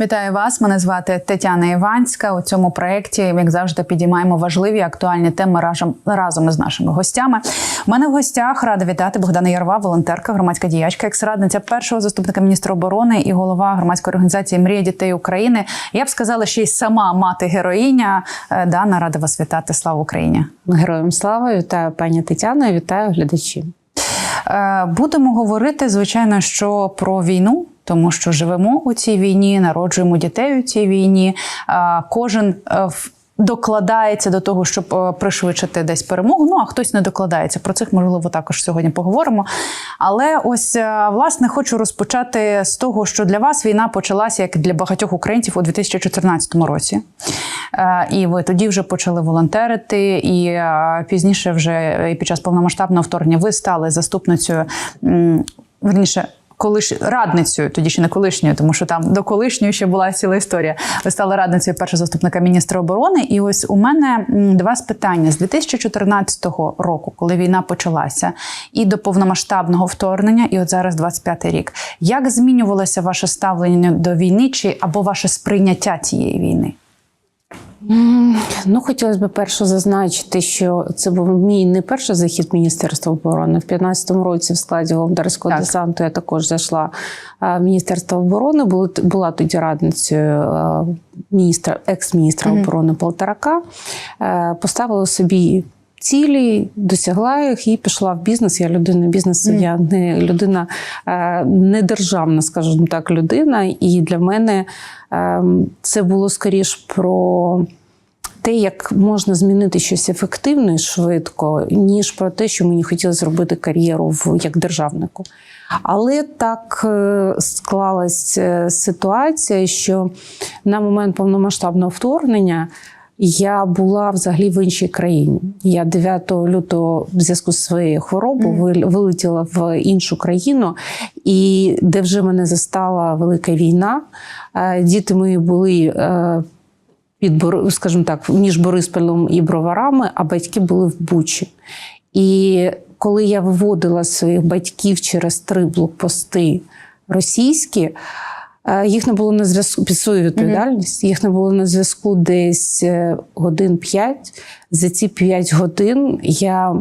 Вітаю вас. Мене звати Тетяна Іванська. У цьому проєкті, як завжди, підіймаємо важливі актуальні теми разом разом із нашими гостями. У мене в гостях рада вітати Богдана Ярва, волонтерка, громадська діячка, екс-радниця першого заступника міністра оборони і голова громадської організації Мрія дітей України. Я б сказала, ще й сама мати героїня. Е, Дана рада вас вітати. Слава Україні! Героям слава, вітаю пані Тетяна, вітаю глядачів. Е, Будемо говорити, звичайно, що про війну. Тому що живемо у цій війні, народжуємо дітей у цій війні. Кожен е, докладається до того, щоб е, пришвидшити десь перемогу. Ну а хтось не докладається. Про цих можливо також сьогодні поговоримо. Але ось е, власне хочу розпочати з того, що для вас війна почалася як для багатьох українців у 2014 році. І ви тоді вже почали волонтерити, і пізніше, вже під час повномасштабного вторгнення, ви стали заступницею верніше. Колиш радницею, тоді ще не колишньою, тому що там до колишньої ще була ціла історія. Ви стали радницею першого заступника міністра оборони. І ось у мене м, два питання з 2014 року, коли війна почалася, і до повномасштабного вторгнення, і от зараз 25 рік. Як змінювалося ваше ставлення до війни, чи або ваше сприйняття цієї війни? Ну, хотілося б перше зазначити, що це був мій не перший захід Міністерства оборони. В 15-му році в складі волонтерського Так. десанту я також зайшла в Міністерство оборони. Була, була тоді радницею міністра, екс-міністра Мгм. оборони Полторака. Е, Поставила собі. Цілі досягла їх і пішла в бізнес. Я людина бізнесу, Мгм. я не людина е, не державна, скажімо так, людина. І для мене ем, це було скоріш про те, як можна змінити щось ефективно і швидко, ніж про те, що мені хотілося зробити кар'єру в як державнику. Але так е, склалась е, ситуація, що на момент повномасштабного вторгнення. Я була взагалі в іншій країні. Я 9 лютого в зв'язку з своєю хворобою вилетіла в іншу країну, і де вже мене застала велика війна. Е, Діти мої були е, під скажімо так, між Борисполем і Броварами, а батьки були в Бучі. І коли я виводила своїх батьків через три блокпости російські, їх не було на зв'язку під свою відповідальність. Їх не було на зв'язку десь е, годин п'ять. За ці п'ять годин я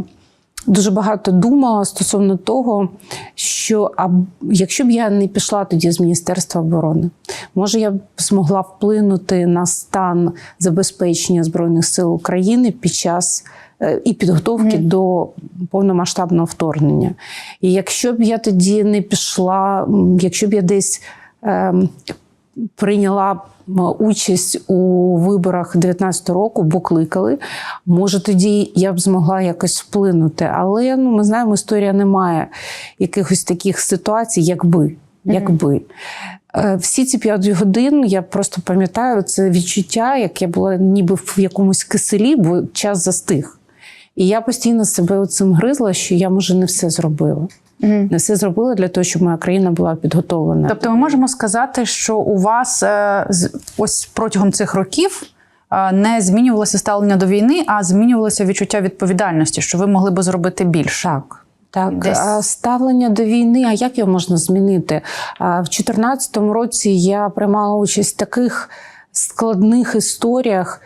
дуже багато думала стосовно того, що а якщо б я не пішла тоді з Міністерства оборони, може я б змогла вплинути на стан забезпечення збройних сил України під час е, і підготовки Мгм. до повномасштабного вторгнення. І якщо б я тоді не пішла, якщо б я десь прийняла участь у виборах 19 року, бо кликали. Може, тоді я б змогла якось вплинути. Але ну, ми знаємо, історія не має якихось таких ситуацій, якби. якби. Е, Всі ці п'ять годин я просто пам'ятаю це відчуття, як я була ніби в якомусь киселі, бо час застиг. І я постійно себе цим гризла, що я може не все зробила. Не все зробила для того, щоб моя країна була підготовлена. Тобто, ми можемо сказати, що у вас е, ось протягом цих років. е, Не змінювалося ставлення до війни, а змінювалося відчуття відповідальності, що ви могли би зробити більше. Так. Так, Десь- а ставлення до війни, а як його можна змінити? А, В 2014 році я приймала участь в таких складних історіях,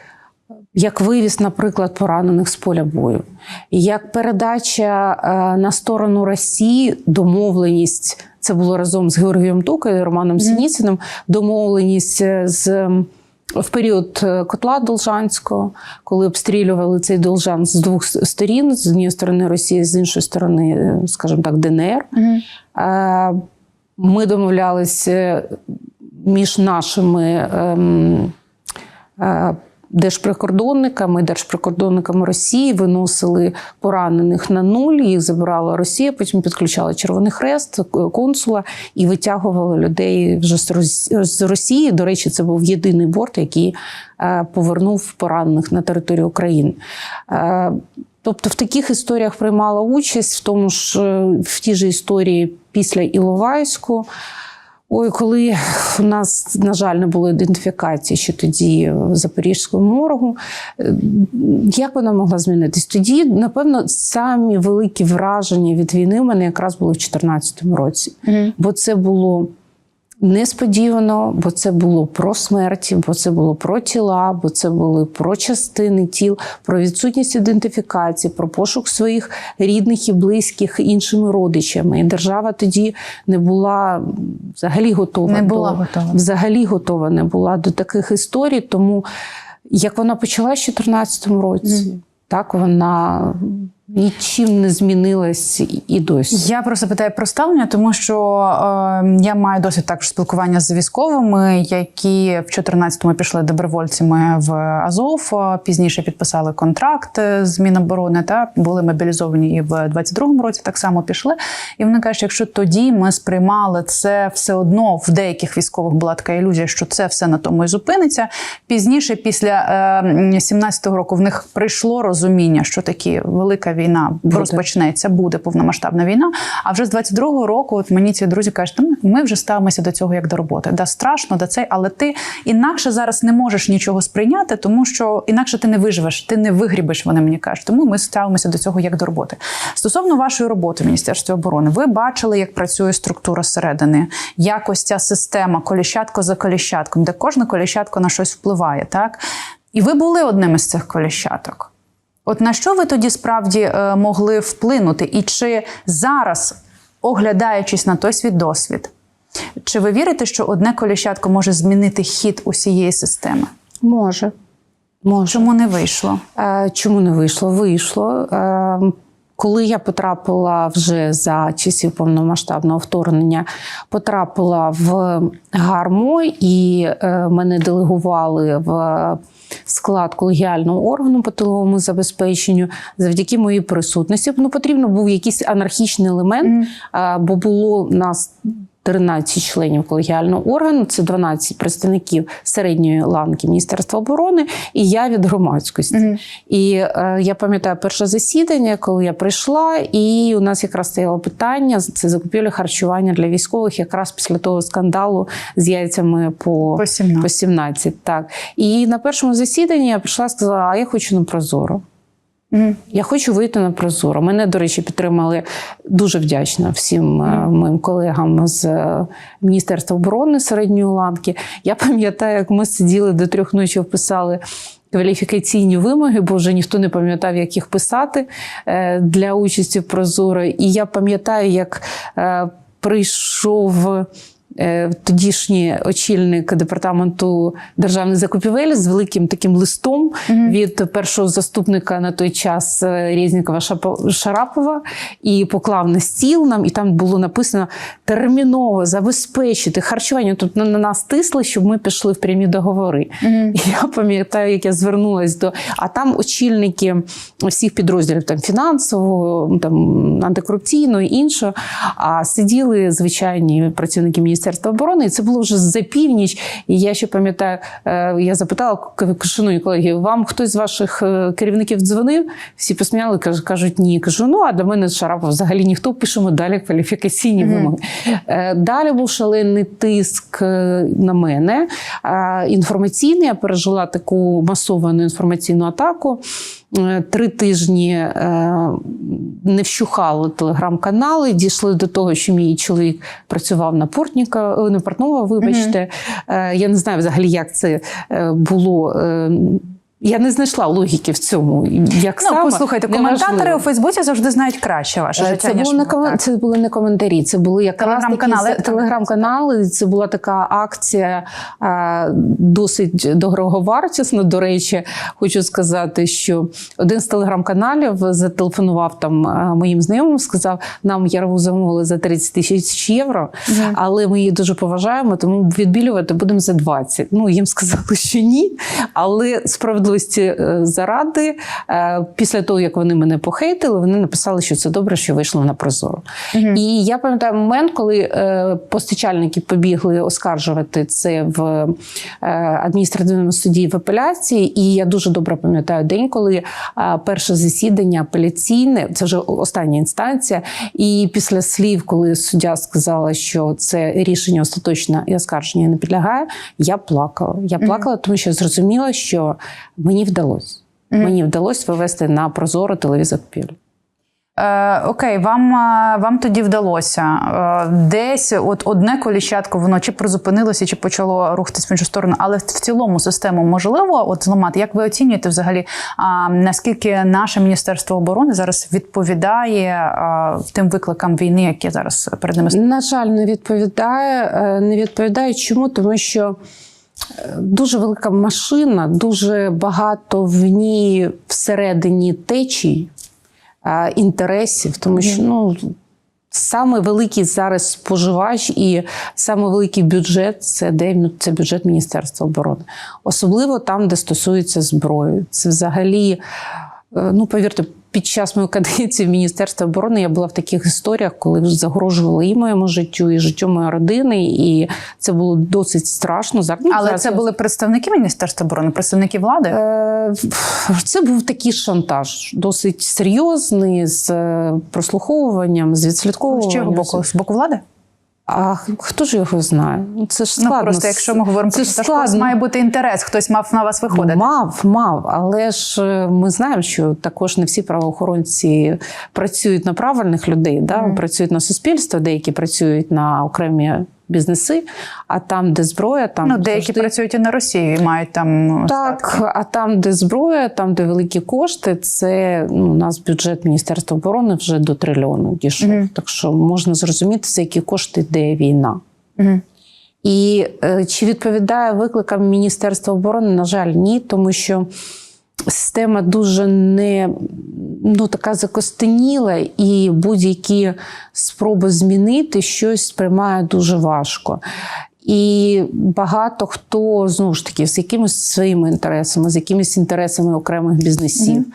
як вивіз, наприклад, поранених з поля бою, як передача е, на сторону Росії, домовленість. Це було разом з Георгієм Тукою і Романом Сініциним, домовленість е, з. В період е, котла Должанського, коли обстрілювали цей Должан з двох сторін: з однієї сторони Росії, з іншої сторони, скажімо так, ДНР. Е, Ми домовлялися між нашими ем, держприкордонниками, держприкордонниками Росії виносили поранених на нуль, їх забирала Росія, потім підключала Червоний Хрест, е, консула і витягували людей вже з Рос- Росії. До речі, це був єдиний борт, який е, повернув поранених на територію України. Е, Тобто в таких історіях приймала участь, в тому ж в тій же історії після Іловайську. Ой, коли у нас, на жаль, не було ідентифікації, що тоді в Запорізькому моргу, е, як вона могла змінитись? Тоді, напевно, самі великі враження від війни в мене якраз були в 2014 році. Бо це було Несподівано, бо це було про смерті, бо це було про тіла, бо це були про частини тіл, про відсутність ідентифікації, про пошук своїх рідних і близьких іншими родичами. І держава тоді не була взагалі готова Не до готова. взагалі готова не була до таких історій. Тому як вона почала в 2014 році, так вона нічим не змінилась і- досі. Я просто питаю про ставлення, тому що е, я маю досвід також спілкування з військовими, які в 14-му пішли добровольцями в Азов. е, Пізніше підписали контракт е, з Міноборони та були мобілізовані і в 22-му році. Так само пішли. І вони кажуть, якщо тоді ми сприймали це все одно в деяких військових була така ілюзія, що це все на тому і зупиниться. Пізніше, після е, 17-го року, в них прийшло розуміння, що такі велика війна Буде. розпочнеться, буде повномасштабна війна. А вже з 22-го року, от мені ці друзі кажуть, ми вже ставимося до цього як до роботи. Да, страшно, да цей, але ти інакше зараз не можеш нічого сприйняти, тому що інакше ти не виживеш, ти не вигрібеш. Вони мені кажуть. Тому ми ставимося до цього як до роботи. Стосовно вашої роботи в Міністерстві оборони, ви бачили, як працює структура зсередини, як ось ця система коліщатко за коліщатком, де кожне коліщатко на щось впливає, так? І ви були одним із цих коліщаток. От на що ви тоді справді е, могли вплинути? І чи зараз, оглядаючись на той свій досвід, чи ви вірите, що одне коліщатко може змінити хід усієї системи? Може. Може. Чому не вийшло? Е, Чому не вийшло? Вийшло. Коли я потрапила вже за часів повномасштабного вторгнення, потрапила в гарму і е, мене делегували в склад колегіального органу по тиловому забезпеченню завдяки моїй присутності. Ну, потрібно був якийсь анархічний елемент, mm. бо було нас 13 членів колегіального органу, це 12 представників середньої ланки Міністерства оборони, і я від громадськості. І е, я пам'ятаю перше засідання, коли я прийшла, і у нас якраз стояло питання: це закупівля харчування для військових, якраз після того скандалу з яйцями по, По 17. по 17. Так. І на першому засіданні я прийшла і сказала, а я хочу на прозоро. Мгм. Я хочу вийти на прозоро. Мене, до речі, підтримали дуже вдячна всім е, моїм колегам з е, Міністерства оборони середньої ланки. Я пам'ятаю, як ми сиділи до трьох ночі, писали. Кваліфікаційні вимоги, бо вже ніхто не пам'ятав, як їх писати е, для участі в Прозоро. І я пам'ятаю, як прийшов е, тоді очільник департаменту державних закупівель з великим таким листом від першого заступника на той час е, Резнікова Шарапова і поклав на стіл нам, і там було написано терміново забезпечити харчування. Тут на, на нас тисли, щоб ми пішли в прямі договори. І я пам'ятаю, як я звернулася до. А там очільники всіх підрозділів там фінансового, там антикорупційного і іншого. А сиділи звичайні працівники Міністерства оборони, і це було вже за північ. І я ще пам'ятаю, е, я запитала шановні колеги, вам хтось з ваших е, керівників дзвонив? Всі посміяли, каж- кажуть, ні. Кажу, ну а до мене Шарапов взагалі ніхто пишемо далі кваліфікаційні вимоги. Е, Далі був шалений тиск на мене. Інформаційний я пережила таку масовану інформаційну атаку. Е, Три тижні е, не вщухали телеграм-канали, дійшли до того, що мій чоловік працював на портніка, е, на портного. вибачте. Е, Я не знаю взагалі, як це було. Я не знайшла логіки в цьому. Як Ну, саме, послухайте, неважливо. коментатори у Фейсбуці завжди знають краще ваше Е, життя. Це були, не ми, це були не коментарі, це були якраз Телеграм-канали? такі телеграм-канали. Це була така акція е, досить дороговартісна. До речі, хочу сказати, що один з телеграм-каналів зателефонував там е, моїм знайомим, сказав: нам ярову замовили за 30 тисяч євро, але ми її дуже поважаємо, тому відбілювати будемо за 20. Ну їм сказали, що ні. Але справедливості е, заради, е, після того як вони мене похейтили, вони написали, що це добре, що вийшло на прозоро. І я пам'ятаю момент, коли е, постачальники побігли оскаржувати це в адміністративному суді в апеляції. І я дуже добре пам'ятаю день, коли перше засідання апеляційне, це вже остання інстанція. І після слів, коли суддя сказала, що це рішення остаточне і оскарження не підлягає, я плакала. Я плакала, тому що зрозуміла, що мені вдалося. Мені вдалося вивести на прозоро телевізор купівлю. Е, окей, вам, е, вам тоді вдалося. Е, десь от одне коліщатко воно чи призупинилося, чи почало рухатись в іншу сторону, але в цілому систему можливо от зламати. Як ви оцінюєте взагалі, а, наскільки наше Міністерство оборони зараз відповідає а, тим викликам війни, які зараз перед ними? На жаль, не відповідає. Е, Не відповідає чому? Тому що е, дуже велика машина, дуже багато в ній всередині течій, інтересів, тому що ну. Саме великий зараз споживач і саме великий бюджет це де це бюджет Міністерства оборони, особливо там, де стосується зброї. Це взагалі, е, ну повірте, під час моєї каденції в Міністерстві оборони я була в таких історіях, коли загрожували і моєму життю, і життю моєї родини, і це було досить страшно. Зараз- ну, Але зараз це я- були представники Міністерства оборони, представники влади. Е, Це був такий шантаж, досить серйозний, з е, прослуховуванням, з З відслідковуванням. чого боку? З боку влади? А хто ж його знає? Ну, Це ж Ну просто якщо ми говоримо це про ж те, що має бути інтерес, хтось мав на вас виходити. Мав, мав, але ж е, ми знаємо, що також не всі правоохоронці працюють на правильних людей, да? Mm. працюють на суспільство, деякі працюють на окремі бізнеси, а там, де зброя, там Ну, деякі завжди... працюють і на Росії, і мають там Так, статки. а там, де зброя, там, де великі кошти, це ну, у нас бюджет Міністерства оборони вже до трильйону дійшов. Мгм. Так що можна зрозуміти, за які кошти йде війна. Мгм. І е, чи відповідає викликам Міністерства оборони? На жаль, ні, тому що система дуже не ну, така закостеніла, і будь-які спроби змінити щось сприймає дуже важко. І багато хто знову ж таки з якимись своїми інтересами, з якимись інтересами окремих бізнесів.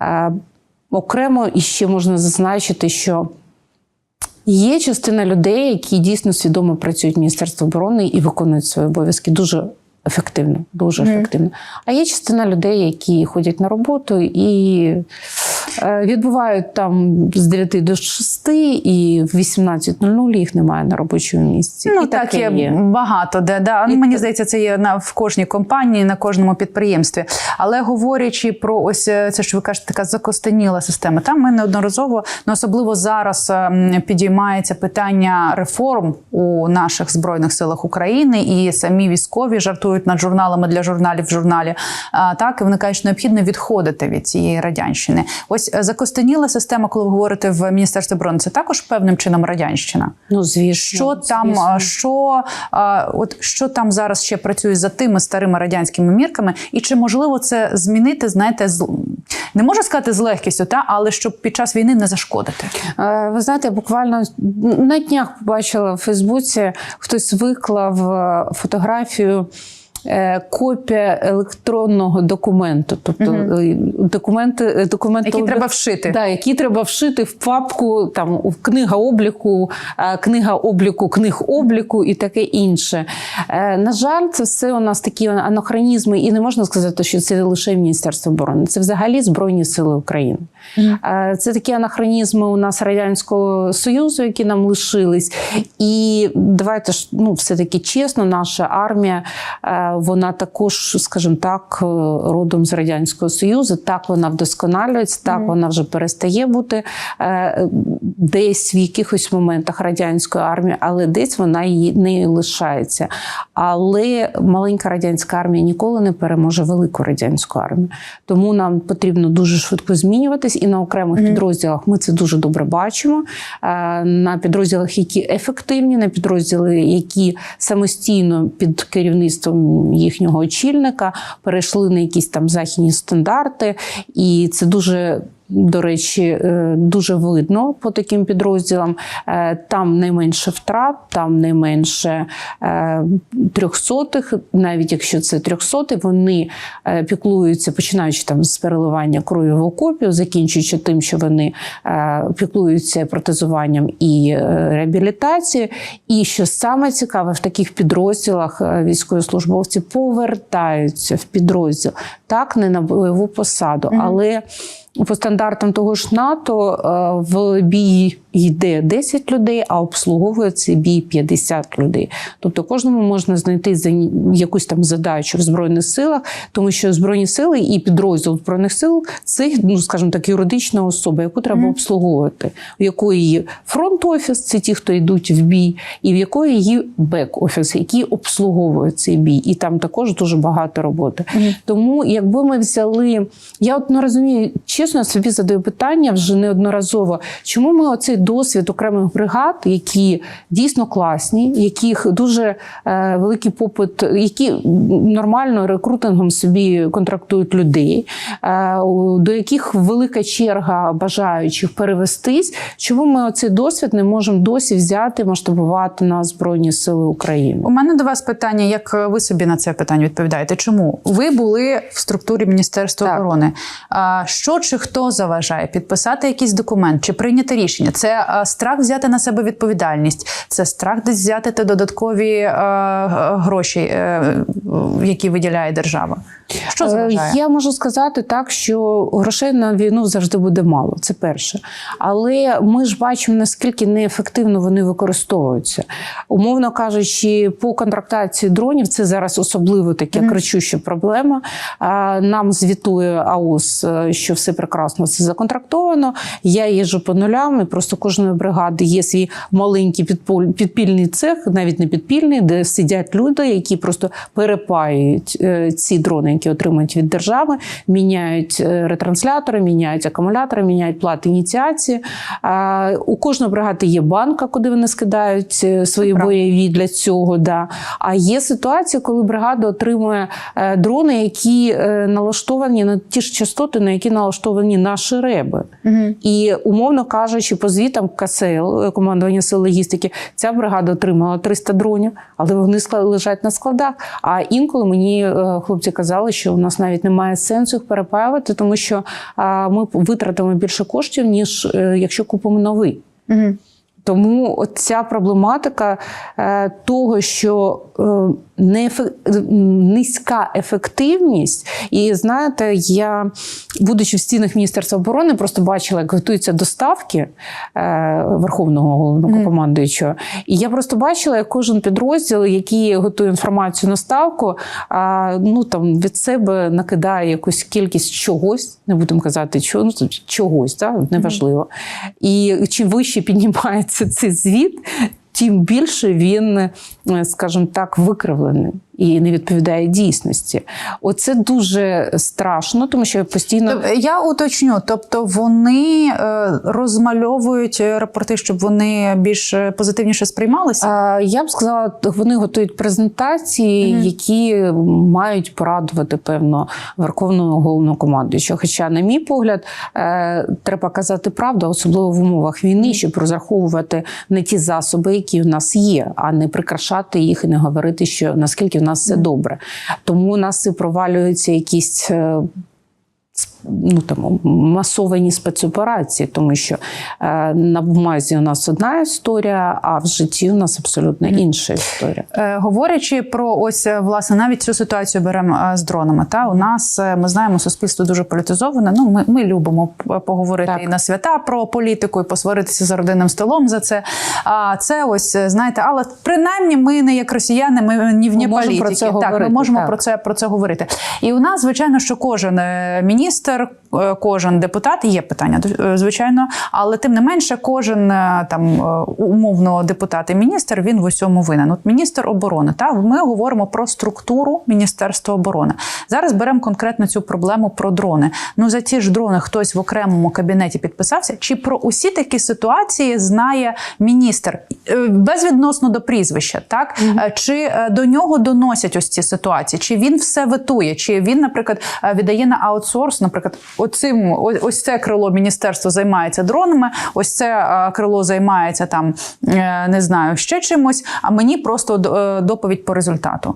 Мгм. Е, Окремо іще можна зазначити, що Є частина людей, які дійсно свідомо працюють в Міністерстві оборони і виконують свої обов'язки дуже ефективно. Дуже ефективно. А є частина людей, які ходять на роботу і відбувають там з 9 до 6, і в 18.00 їх немає на робочому місці. Ну і так таке є, багато де. Да. І мені так. здається, це є на в кожній компанії, на кожному підприємстві. Але говорячи про ось е, це, що ви кажете, така закостеніла система. Там ми неодноразово, ну особливо зараз ем, підіймається питання реформ у наших збройних силах України, і самі військові жартують над журналами для журналів в журналі. А, так і вони кажуть, необхідно відходити від цієї радянщини. Ось е, закостеніла система, коли ви говорите в міністерстві оборони, це також певним чином радянщина. Ну, звісно, Що там, звісно. що, а, от що там зараз ще працює за тими старими радянськими мірками, і чи можливо це змінити, знаєте, з не можу сказати з легкістю, та але щоб під час війни не зашкодити. Е, Ви знаєте, буквально на днях побачила в Фейсбуці, хтось виклав е, фотографію. Е, Копія електронного документу, тобто е, документи, е, документи Які треба вшити. Да, які треба вшити в папку, там у книга обліку, книга обліку, книг обліку і таке інше. На жаль, це все у нас такі анахронізми, і не можна сказати, що це лише Міністерство оборони, це взагалі Збройні Сили України. Е, Це такі анахронізми у нас Радянського Союзу, які нам лишились. І давайте ж ну, все-таки чесно, наша армія, вона також, скажімо так, е, родом з Радянського Союзу. Так вона вдосконалюється, так Мгм. вона вже перестає бути е, десь в якихось моментах радянської армії, але десь вона її не лишається. Але маленька радянська армія ніколи не переможе велику радянську армію. Тому нам потрібно дуже швидко змінюватись, і на окремих Мгм. підрозділах ми це дуже добре бачимо. Е, На підрозділах, які ефективні, на підрозділи, які самостійно під керівництвом їхнього очільника перейшли на якісь там західні стандарти, і це дуже. До речі, е, дуже видно по таким підрозділам. Е, Там найменше втрат, там найменше е, трьохсотих, навіть якщо це трьохсоти, вони піклуються, починаючи там з переливання крові в окопі, закінчуючи тим, що вони піклуються протезуванням і реабілітацією. І що саме цікаве, в таких підрозділах військовослужбовці повертаються в підрозділ, так не на бойову посаду, але по стандартам того ж НАТО е, в бій йде 10 людей, а обслуговує цей бій 50 людей. Тобто кожному можна знайти якусь там задачу в збройних силах, тому що збройні сили і підрозділ збройних сил це, ну скажімо так, юридична особа, яку треба Мгм. обслуговувати, у якої є фронт-офіс, це ті, хто йдуть в бій, і в якої є бек-офіс, які обслуговують цей бій. І там також дуже багато роботи. Мгм. Тому, якби ми взяли, я от не розумію, чесно собі задаю питання вже неодноразово, чому ми оцей досвід окремих бригад, які дійсно класні, яких дуже е, великий попит, які нормально рекрутингом собі контрактують людей, е, до яких велика черга бажаючих перевестись. Чому ми оцей досвід не можемо досі взяти, масштабувати на Збройні Сили України? У мене до вас питання, як ви собі на це питання відповідаєте? Чому ви були в структурі Міністерства Так. оборони? А, що чи хто заважає підписати якийсь документ чи прийняти рішення? Це а, страх взяти на себе відповідальність, це страх десь взяти додаткові е, е, гроші, е, які виділяє держава. Що Е, заважає? Я можу сказати так, що грошей на війну завжди буде мало. Це перше. Але ми ж бачимо, наскільки неефективно вони використовуються. Умовно кажучи, по контрактації дронів це зараз особливо таке Мгм. кричуща проблема. Нам звітує АУС, е, що все прекрасно це законтрактовано. Я їжджу по нулям, і просто кожної бригади є свій маленький підпільний цех, навіть не підпільний, де сидять люди, які просто перепаюють е, ці дрони, які отримують від держави, міняють е, ретранслятори, міняють акумулятори, міняють плати ініціації. У кожної бригади є банка, куди вони скидають е, свої бойові для цього. Да. А є ситуація, коли бригада отримує е, дрони, які налаштовані на ті ж частоти, на які налаштовані наші реби. Мгм. І умовно кажучи, по звітам КСЛ, командування сил логістики, ця бригада отримала 300 дронів, але вони лежать на складах. А інколи мені хлопці казали, що у нас навіть немає сенсу їх перепаювати, тому що ми витратимо більше коштів, ніж е, якщо купимо новий. Мгм. Тому ця проблематика е, того, що е, низька ефективність, і знаєте, я, будучи в стінах Міністерства оборони, просто бачила, як готуються доставки е, Верховного головнокомандуючого. І я просто бачила, як кожен підрозділ, який готує інформацію на ставку, ну там від себе накидає якусь кількість чогось, не будемо казати, чого, ну, чогось, да? неважливо. І чим вище піднімається цей звіт, тим більше він, скажімо так, викривлений і не відповідає дійсності. Оце дуже страшно, тому що постійно. Я уточню, тобто вони е, розмальовують рапорти, щоб вони більш е, позитивніше сприймалися. Я б сказала, вони готують презентації, Мгм. які мають порадувати певно верховного головнокомандуючого. Хоча, на мій погляд, е, треба казати правду, особливо в умовах війни, щоб розраховувати на ті засоби, які в нас є, а не прикрашати їх і не говорити, що наскільки в нас все добре. Тому у нас і провалюються якісь. Ну там масовані спецоперації, тому що е, на бумазі у нас одна історія, а в житті у нас абсолютно інша історія. Е, Говорячи про ось е, власне навіть цю ситуацію беремо е, з дронами. Та у нас е, ми знаємо, суспільство дуже політизоване. Ну ми, ми любимо поговорити Так. і на свята про політику, і посваритися за родинним столом за це. А це ось знаєте, але принаймні ми не як росіяни, ми ні в ні Ми можемо політики. про це так, ми можемо так. про це про це говорити. І у нас, звичайно, що кожен міністр, е, кожен депутат є питання, е, звичайно, але тим не менше, кожен е, там умовно депутат і міністр він в усьому винен. От міністр оборони. Та ми говоримо про структуру Міністерства оборони. Зараз беремо конкретно цю проблему про дрони. Ну за ті ж дрони хтось в окремому кабінеті підписався. Чи про усі такі ситуації знає міністр безвідносно до прізвища, так Е, чи е, до нього доносять ось ці ситуації? Чи він все витує? Чи він, наприклад, віддає на аутсорс? Наприклад, оцим ось- це крило міністерства займається дронами, ось це крило займається там е, не знаю ще чимось. А мені просто е, доповідь по результату.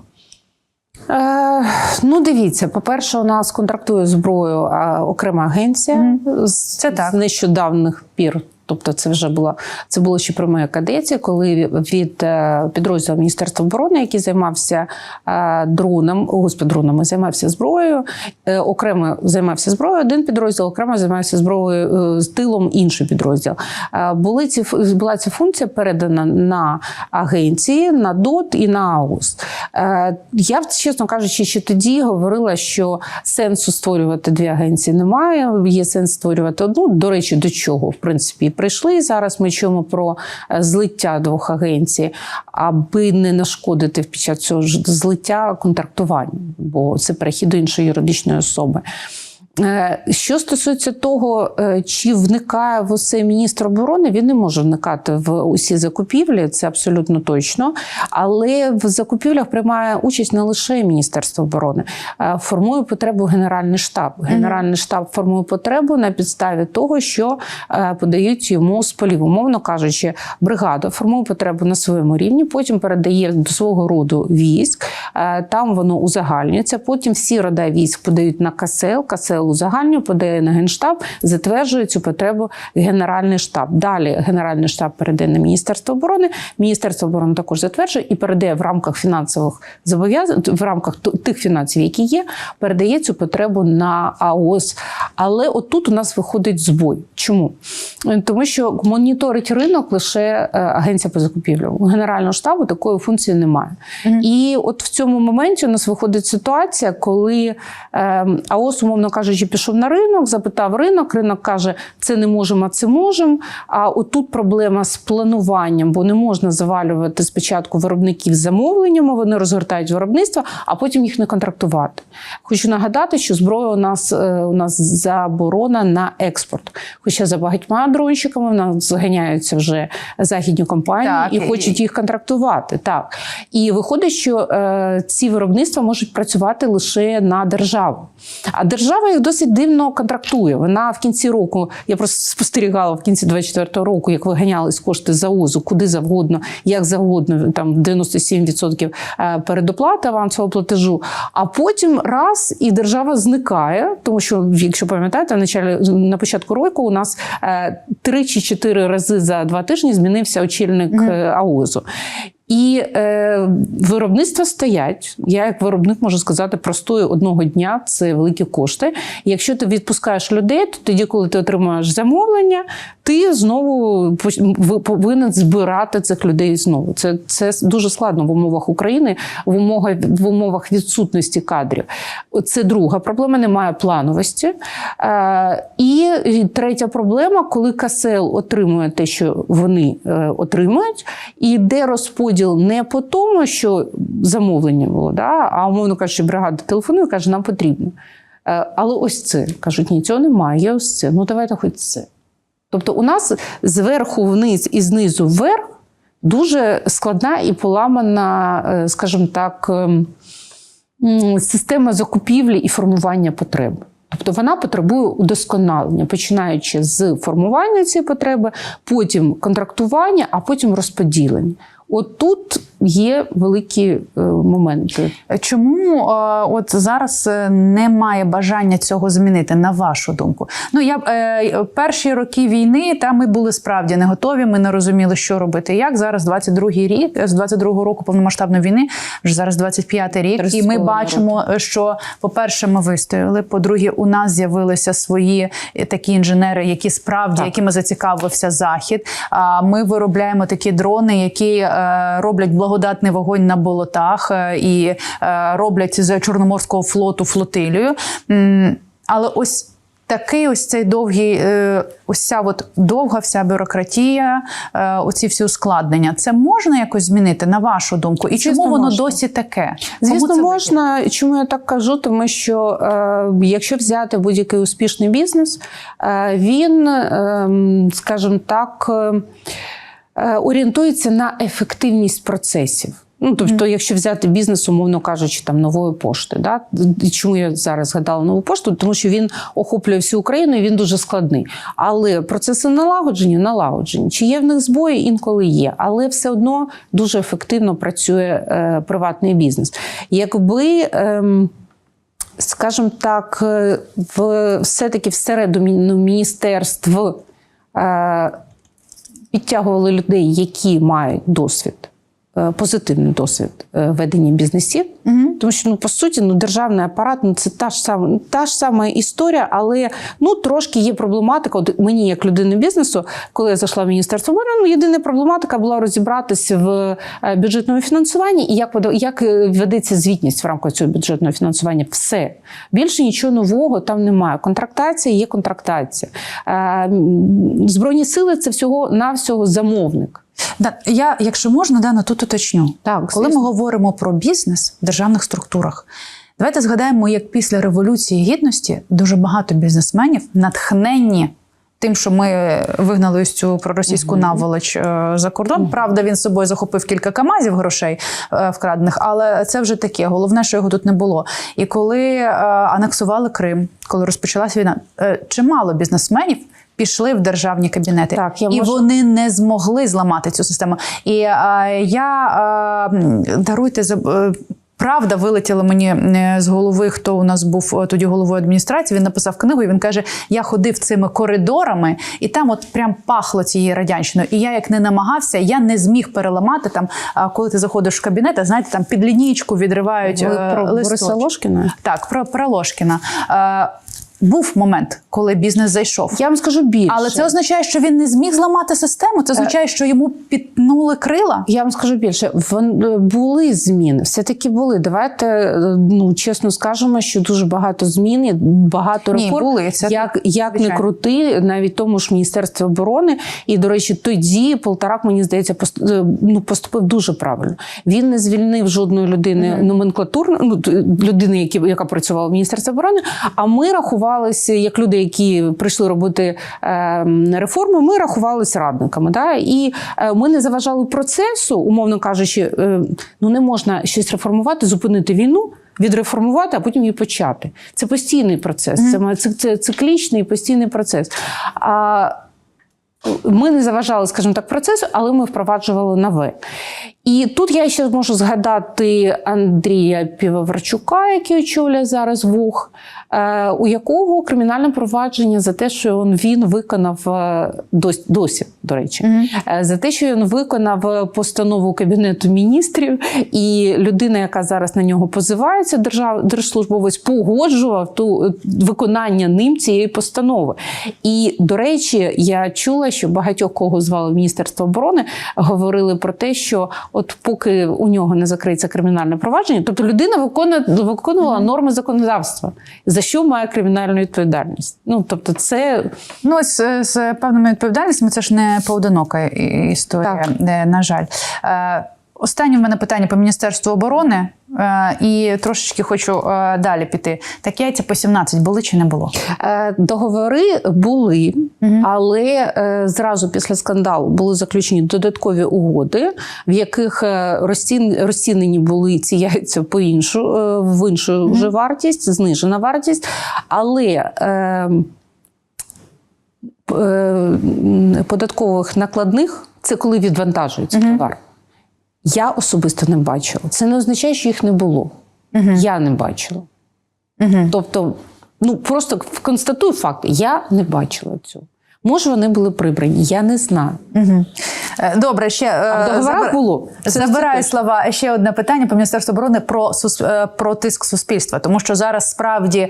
Е, ну, дивіться, по-перше, у нас контрактує зброю окрема агенція Мгм. з, Це так. з нещодавних пір. Тобто, це вже було це було ще при моїй кадеції, коли від е, підрозділу Міністерства оборони, який займався е, дроном, господи, дронами, займався зброєю, е, окремо займався зброєю, один підрозділ, окремо займався зброєю з тилом інший підрозділ. Були ці була ця функція передана на агенції, на ДОТ і на АУС. Я, чесно кажучи, ще тоді говорила, що сенсу створювати дві агенції немає. Є сенс створювати одну. До речі, до чого в принципі прийшли. Зараз ми чуємо про е, злиття двох агенцій, аби не нашкодити під час цього злиття контрактування, бо це перехід до іншої юридичної особи. Е, Що стосується того, е, чи вникає в усе міністр оборони, він не може вникати в усі закупівлі, це абсолютно точно. Але в закупівлях приймає участь не лише Міністерство оборони, Е, формує потребу Генеральний штаб. Генеральний штаб формує потребу на підставі того, що подають йому з полів, умовно кажучи, бригада формує потребу на своєму рівні, потім передає до свого роду військ. Там воно узагальнюється. Потім всі рода військ подають на КСЛ, КСЛ узагальнює, подає на генштаб, затверджує цю потребу Генеральний штаб. Далі Генеральний штаб передає на Міністерство оборони. Міністерство оборони також затверджує і передає в рамках фінансових зобов'язань, в рамках тих фінансів, які є, передає цю потребу на АОС. Але отут у нас виходить збой. Чому? Е, Тому що моніторить ринок лише е, агенція по закупівлям. У Генерального штабу такої функції немає. І от в цьому моменті у нас виходить ситуація, коли е, АОС, умовно кажучи, пішов на ринок, запитав ринок. Ринок каже, це не можемо, а це можемо. А отут проблема з плануванням, бо не можна завалювати спочатку виробників замовленнями, вони розгортають виробництво, а потім їх не контрактувати. Хочу нагадати, що зброя у нас е, у нас заборона на експорт. Хоча за багатьма дронщиками в нас зганяються вже західні компанії Так, і і- хочуть їх контрактувати. Так і виходить, що е, ці виробництва можуть працювати лише на державу. А держава їх досить дивно контрактує. Вона в кінці року, я просто спостерігала в кінці 24-го року, як виганялись кошти за ОЗУ, куди завгодно, як завгодно, там 97% е, передоплати авансового платежу. А потім раз і держава зникає, тому що, якщо пам'ятаєте, на початку року у нас е, три чи чотири рази за два тижні змінився очільник е, АОЗу. І е, виробництва стоять. Я, як виробник, можу сказати, простою одного дня це великі кошти. І якщо ти відпускаєш людей, то тоді, коли ти отримуєш замовлення, ти знову повинен збирати цих людей знову. Це, це дуже складно в умовах України, в умовах, в умовах відсутності кадрів. Це друга проблема, немає плановості. Е, і третя проблема, коли КСЛ отримує те, що вони е, отримують, і йде розподіл не по тому, що замовлення було, да, а умовно кажучи, бригада телефонує, каже, нам потрібно. Е, але ось це кажуть, ні, цього немає, є ось це. Ну давайте хоч це. Тобто, у нас зверху вниз і знизу вверх дуже складна і поламана, е, скажімо так, ем, система закупівлі і формування потреб. Тобто вона потребує удосконалення, починаючи з формування цієї потреби, потім контрактування, а потім розподілення. От тут є великі е, моменти. Чому е, от зараз е, немає бажання цього змінити, на вашу думку? Ну я е, перші роки війни та ми були справді не готові. Ми не розуміли, що робити. Як зараз 22-й рік з 22-го року повномасштабної війни, вже зараз 25-й рік, і ми бачимо, що по-перше, ми вистояли. По-друге, у нас з'явилися свої е, такі інженери, які справді Так. якими зацікавився захід. А ми виробляємо такі дрони, які е, роблять благодатний вогонь на болотах е, і е, роблять з Чорноморського флоту флотилію. Але ось. Такий ось цей довгий, е, ось ця от довга вся бюрократія, оці всі ускладнення. Це можна якось змінити на вашу думку? І Звісно, чому воно можна. досі таке? Звісно, це можна. Чому я так кажу? Тому що е, якщо взяти будь-який успішний бізнес, е, він, е, скажімо так, е, орієнтується на ефективність процесів. Ну, тобто, якщо взяти бізнес, умовно кажучи, там нової пошти, да? Чому я зараз згадала нову пошту? Тому що він охоплює всю Україну і він дуже складний. Але процеси налагоджені, налагоджені. Чи є в них збої? Інколи є, але все одно дуже ефективно працює е, приватний бізнес. Якби. ем, скажімо так, е, в все-таки всередину міністерств е, підтягували людей, які мають досвід, позитивний досвід е, ведення бізнесів. Тому що ну по суті, ну державний апарат, ну це та ж сама та ж сама історія, але ну трошки є проблематика. От мені, як людини бізнесу, коли я зайшла в міністерство оборони, ну єдина проблематика була розібратися в е, бюджетному фінансуванні і як як е, ведеться звітність в рамках цього бюджетного фінансування. Все більше нічого нового там немає. Контрактація є контрактація. Е, Збройні сили це всього навсього замовник. Да, я, якщо можна, Дана, тут уточню. Так, Коли ми говоримо про бізнес в державних структурах, давайте згадаємо, як після Революції Гідності дуже багато бізнесменів натхненні. Тим, що ми вигнали ось цю проросійську наволоч е, за кордон. Правда, він з собою захопив кілька камазів грошей е, вкрадених, але це вже таке. Головне, що його тут не було. І коли е, анексували Крим, коли розпочалася війна, е, чимало бізнесменів пішли в державні кабінети, Так, я і можу- вони не змогли зламати цю систему. І е, я е, даруйте за. е, Правда вилетіла мені е, з голови, хто у нас був е, тоді головою адміністрації. Він написав книгу, і він каже: Я ходив цими коридорами, і там от прям пахло цією радянщиною. І я як не намагався, я не зміг переламати там, коли ти заходиш в кабінет, а знаєте, там під лінійку відривають Ви про Бориса. Ложкіна? Так, про, про Ложкіна. Е, був момент, коли бізнес зайшов. Я вам скажу більше. Але це означає, що він не зміг зламати систему. Це означає, що йому підтнули крила. Я вам скажу більше, е, були зміни, все таки були. Давайте е, ну чесно скажемо, що дуже багато змін, і багато Ні, реформ. були, це як як не крути, навіть тому ж міністерство оборони. І до речі, тоді Полторак, мені здається, е, ну поступив дуже правильно. Він не звільнив жодної людини номенклатурно, ну людини, які яка працювала в міністерстві оборони. А ми рахувалися як люди, які прийшли робити е, реформи. Ми рахувалися радниками. Да? І е, ми не заважали процесу, умовно кажучи, е, ну не можна щось реформувати, зупинити війну. Відреформувати, а потім її почати. Це постійний процес, це, це, це циклічний постійний процес. А ми не заважали, скажімо так, процесу, але ми впроваджували нове. І тут я ще можу згадати Андрія Півоварчука, який очолює зараз ВУХ, е, у якого кримінальне провадження за те, що він- виконав е, дос- досі, до речі, е, за те, що він виконав постанову Кабінету міністрів, і людина, яка зараз на нього позивається, держав, держслужбовець, погоджував ту виконання ним цієї постанови. І, до речі, я чула, що багатьох кого звали в Міністерство оборони, говорили про те, що от поки у нього не закриється кримінальне провадження, тобто людина виконувала, виконувала норми законодавства, за що має кримінальну відповідальність. Ну тобто, це Ну, ось е, з певними відповідальностями це ж не поодинока історія, Так. е, на жаль. Останнє в мене питання по Міністерству оборони, е, і трошечки хочу е, далі піти. Так яйця по 17 були чи не було? Е, Договори були, але зразу після скандалу були заключені додаткові угоди, в яких розцінені були ці яйця по іншу, в іншу вже вартість, знижена вартість. Але податкових накладних це коли відвантажується товар. Я особисто не бачила. Це не означає, що їх не було. Я не бачила. Тобто, ну просто констатую факт, я не бачила цього. Може, вони були прибрані, я не знаю. Угу. Добре, ще е, А в забир- було. Забираю слова. Ще одне питання по Міністерству оборони про сус- е, про тиск суспільства, тому що зараз справді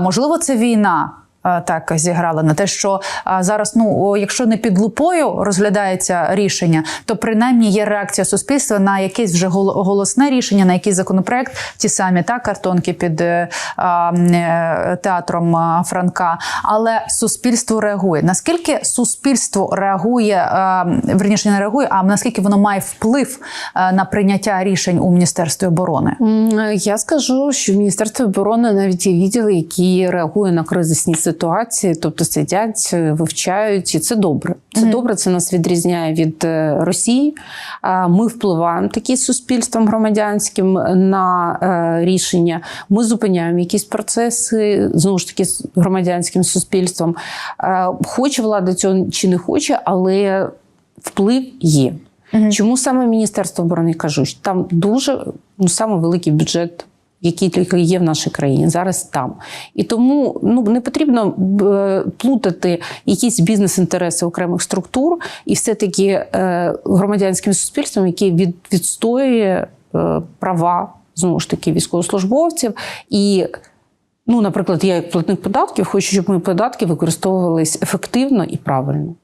можливо це війна. Е, Так зіграла на те, що зараз, ну якщо не під лупою розглядається рішення, то принаймні є реакція суспільства на якесь вже гол- голосне рішення, на якийсь законопроект, ті самі та картонки під е, е, театром Франка. Але суспільство реагує. Наскільки суспільство реагує, верніше не реагує, а наскільки воно має вплив на прийняття рішень у міністерстві оборони? Я скажу, що в Міністерстві оборони навіть є відділи, які реагують на кризисні ситуації, тобто сидять, е, вивчають, і це добре. Це добре, це нас відрізняє від е, Росії. Ми впливаємо такі суспільством громадянським на е, рішення. Ми зупиняємо якісь процеси знову ж таки з громадянським суспільством. Хоче влада цього чи не хоче, але вплив є. Чому саме Міністерство оборони кажу? що Там дуже ну, саме великий бюджет які тільки є в нашій країні, зараз там. І тому ну, не потрібно е, плутати якісь бізнес-інтереси окремих структур і все-таки е, громадянським суспільством, яке від, відстоює е, права знову ж таки військовослужбовців. І, ну, наприклад, я як платник податків хочу, щоб мої податки використовувались ефективно і правильно.